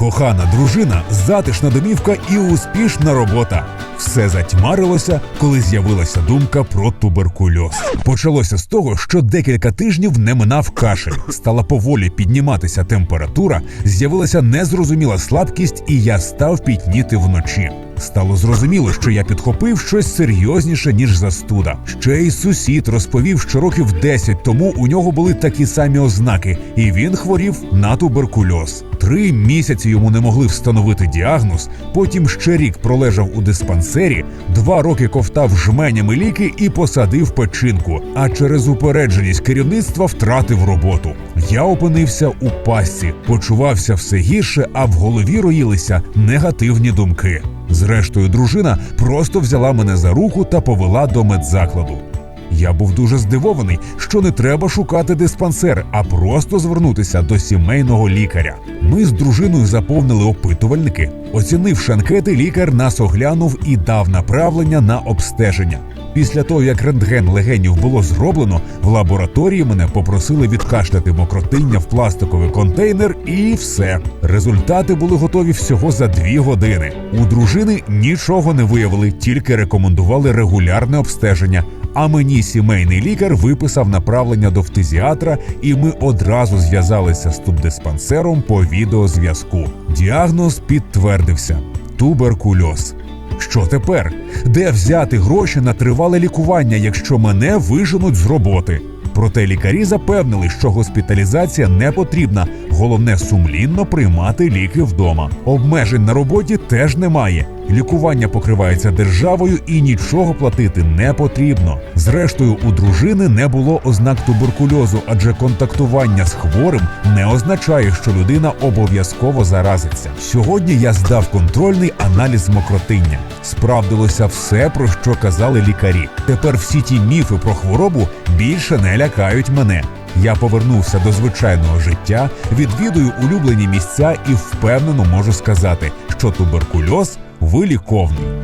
Кохана дружина, затишна домівка і успішна робота. Все затьмарилося, коли з'явилася думка про туберкульоз. Почалося з того, що декілька тижнів не минав кашель. Стала поволі підніматися температура, з'явилася незрозуміла слабкість, і я став пітніти вночі. Стало зрозуміло, що я підхопив щось серйозніше, ніж застуда. Ще й сусід розповів, що років 10 тому у нього були такі самі ознаки, і він хворів на туберкульоз. Три місяці йому не могли встановити діагноз. Потім ще рік пролежав у диспансері, два роки ковтав жменями ліки і посадив печінку. А через упередженість керівництва втратив роботу. Я опинився у пастці, почувався все гірше, а в голові роїлися негативні думки. Зрештою, дружина просто взяла мене за руку та повела до медзакладу. Я був дуже здивований, що не треба шукати диспансер, а просто звернутися до сімейного лікаря. Ми з дружиною заповнили опитувальники. Оцінивши анкети, лікар нас оглянув і дав направлення на обстеження. Після того, як рентген легенів було зроблено, в лабораторії мене попросили відкашляти мокротиння в пластиковий контейнер, і все. Результати були готові всього за дві години. У дружини нічого не виявили, тільки рекомендували регулярне обстеження. А мені сімейний лікар виписав направлення до фтизіатра, і ми одразу зв'язалися з тубдиспансером по відеозв'язку. Діагноз підтвердився: туберкульоз. Що тепер? Де взяти гроші на тривале лікування, якщо мене виженуть з роботи? Проте лікарі запевнили, що госпіталізація не потрібна. Головне сумлінно приймати ліки вдома. Обмежень на роботі теж немає. Лікування покривається державою і нічого платити не потрібно. Зрештою, у дружини не було ознак туберкульозу, адже контактування з хворим не означає, що людина обов'язково заразиться. Сьогодні я здав контрольний аналіз мокротиння. Справдилося все, про що казали лікарі. Тепер всі ті міфи про хворобу більше не лякають мене. Я повернувся до звичайного життя, відвідую улюблені місця і впевнено можу сказати, що туберкульоз виліковний.